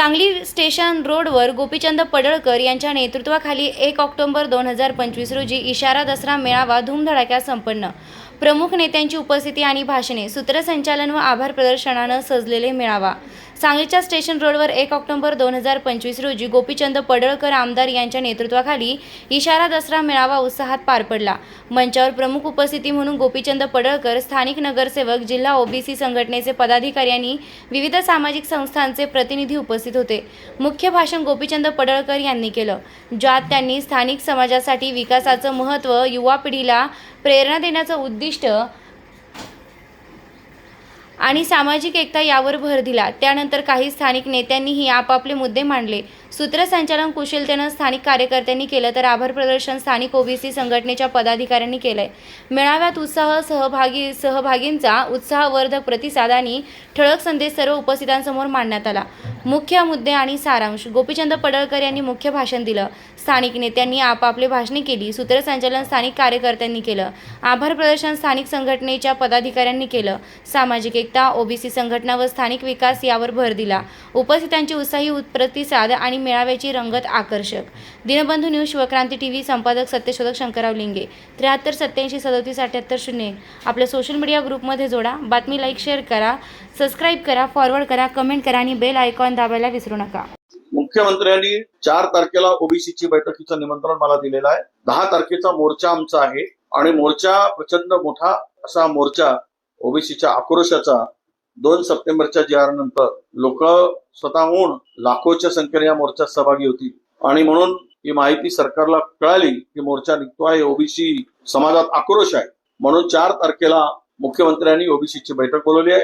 Sangli station रोडवर गोपीचंद पडळकर यांच्या नेतृत्वाखाली एक ऑक्टोबर दोन हजार पंचवीस रोजी इशारा दसरा मेळावा धूमधडाक्यात संपन्न. प्रमुख नेत्यांची उपस्थिती आणि भाषणे सूत्रसंचालन व आभार प्रदर्शनानं सजलेले मेळावा. सांगलीच्या स्टेशन रोडवर एक ऑक्टोबर दोन हजार पंचवीस रोजी गोपीचंद पडळकर आमदार यांच्या नेतृत्वाखाली इशारा दसरा मेळावा उत्साहात पार पडला. मंचावर प्रमुख उपस्थिती म्हणून गोपीचंद पडळकर स्थानिक नगरसेवक जिल्हा ओबीसी संघटनेचे पदाधिकारी आणि विविध सामाजिक संस्थांचे प्रतिनिधी उपस्थित होते. मुख्य भाषण गोपीचंद पडळकर यांनी केलं. ज्यात त्यांनी स्थानिक समाजासाठी विकासाचं महत्त्व युवा पिढीला प्रेरणा देण्याचं उद्दिष्ट आणि सामाजिक एकता यावर भर दिला. त्यानंतर काही स्थानिक नेत्यांनीही आपापले मुद्दे मांडले. सूत्रसंचालन कुशलतेनं स्थानिक कार्यकर्त्यांनी केलं तर आभार प्रदर्शन स्थानिक ओबीसी संघटनेच्या पदाधिकाऱ्यांनी केलंय. मेळाव्यात उत्साह सहभागी सहभागींचा उत्साहवर्धक प्रतिसाद आणि ठळक संदेश सर्व उपस्थितांसमोर मांडण्यात आला. मुख्य मुद्दे आणि सारांश. गोपीचंद पडळकर यांनी मुख्य भाषण दिलं. स्थानिक नेत्यांनी आपापले भाषणे केली. सूत्रसंचालन स्थानिक कार्यकर्त्यांनी केलं. आभार प्रदर्शन स्थानिक संघटनेच्या पदाधिकाऱ्यांनी केलं. सामाजिक एकता ओबीसी संघटना व स्थानिक विकास यावर भर दिला. उपस्थितांची उत्साही प्रतिसाद आणि मेळाव्याची रंगत आकर्षक. दिनबंधू न्यूज शिवक्रांती टीव्ही संपादक सत्यशोधक शंकरराव लिंगे. त्र्याहत्तर सत्याऐंशी सदोतीस अठ्याहत्तर शून्य. आपल्या सोशल मीडिया ग्रुपमध्ये जोडा. बातमी लाईक शेअर करा. सबस्क्राईब करा. फॉरवर्ड करा. कमेंट करा आणि बेल आयकॉन दाबायला विसरू नका. मुख्यमंत्र्यांनी चार तारखेला ओबीसीची बैठकीचं निमंत्रण मला दिलेलं आहे. दहा तारखेचा मोर्चा आमचा आहे. आणि मोर्चा प्रचंड मोठा असा मोर्चा ओबीसीच्या आक्रोशाचा दोन सप्टेंबरच्या जिहारानंतर नंतर लोक स्वतःहून लाखोच्या संख्येने या मोर्चात सहभागी होती. आणि म्हणून ही माहिती सरकारला कळाली की मोर्चा निघतो आहे ओबीसी समाजात आक्रोश आहे. म्हणून चार तारखेला मुख्यमंत्र्यांनी ओबीसीची बैठक बोलवली आहे.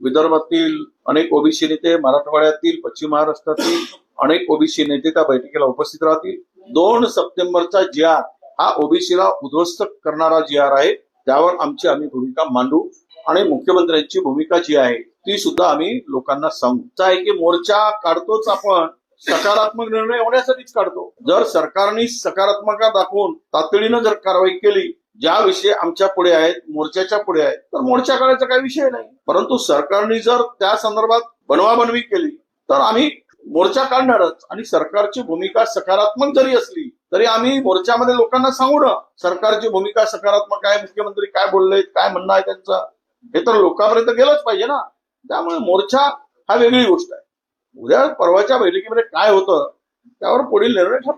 विदर्भातील अनेक ओबीसी नेते मराठवाड्यातील पश्चिम महाराष्ट्रातील अनेक ओबीसी नेते त्या बैठकीला उपस्थित राहतील. दोन सप्टेंबरचा जिहार हा ओबीसीला उद्ध्वस्त करणारा जी आर आहे. त्यावर आमची आम्ही भूमिका मांडू. आणि मुख्यमंत्र्यांची भूमिका जी आहे ती सुद्धा आम्ही लोकांना सांगू. आहे की मोर्चा काढतोच आपण सकारात्मक निर्णय होण्यासाठीच काढतो. जर सरकारने सकारात्मकता दाखवून तातडीनं जर कारवाई केली ज्या विषय आमच्या पुढे आहेत मोर्चाच्या पुढे आहेत तर मोर्चा काढायचा काही विषय नाही. परंतु सरकारने जर त्या संदर्भात बनवाबनवी केली तर आम्ही मोर्चा काढणारच. आणि सरकारची भूमिका सकारात्मक जरी असली तरी आम्ही मोर्चामध्ये लोकांना सांगू ना सरकारची भूमिका सकारात्मक आहे मुख्यमंत्री काय बोलले काय म्हणणं आहे त्यांचं. हे तर लोकांपर्यंत गेलंच पाहिजे ना. त्यामुळे मोर्चा हा वेगळी गोष्ट आहे. उद्या परवाच्या बैठकीमध्ये काय होतं त्यावर पुढील निर्णय ठरणार.